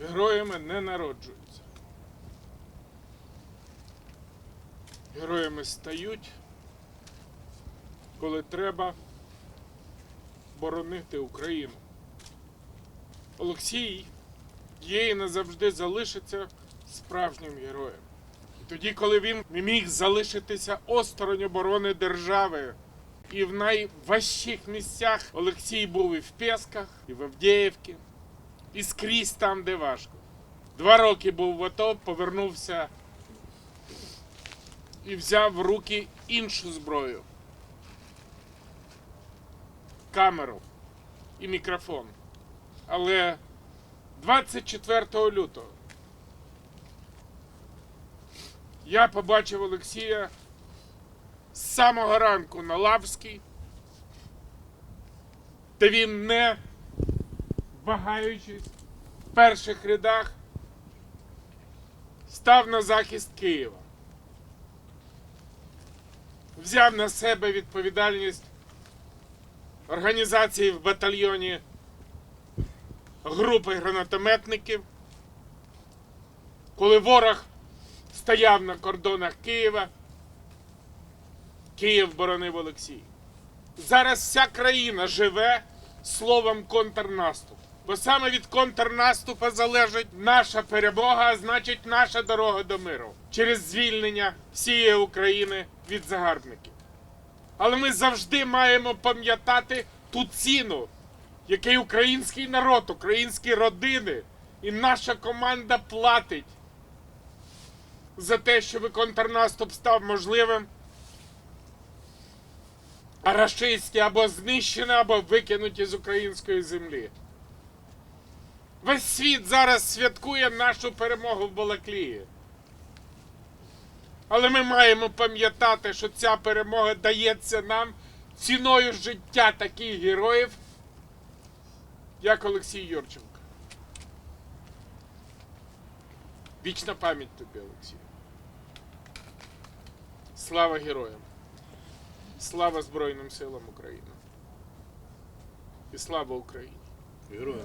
Героями не народжуються. Героями стають, коли треба боронити Україну. Олексій є і назавжди залишиться справжнім героєм. І тоді, коли він не міг залишитися осторонь оборони держави, і в найважчих місцях Олексій був і в Песках, і в Авдіївці, і скрізь там, де важко. Два роки був в АТО, повернувся і взяв в руки іншу зброю. Камеру і мікрофон. Але 24 лютого я побачив Олексія з самого ранку на Лавській, де він не вагаючись в перших рядах став на захист Києва. Взяв на себе відповідальність організації в батальйоні групи гранатометників, коли ворог стояв на кордонах Києва, Київ боронив Олексій. Зараз вся країна живе словом контрнаступ. Бо саме від контрнаступу залежить наша перемога, а значить наша дорога до миру через звільнення всієї України від загарбників. Але ми завжди маємо пам'ятати ту ціну, який український народ, українські родини і наша команда платить за те, щоб контрнаступ став можливим. А рашистські або знищені, або викинуті з української землі. Весь світ зараз святкує нашу перемогу в Балаклії. Але ми маємо пам'ятати, що ця перемога дається нам ціною життя таких героїв, як Олексій Юрченко. Вічна пам'ять тобі, Олексій. Слава героям! Слава Збройним силам України! І слава Україні! Героям.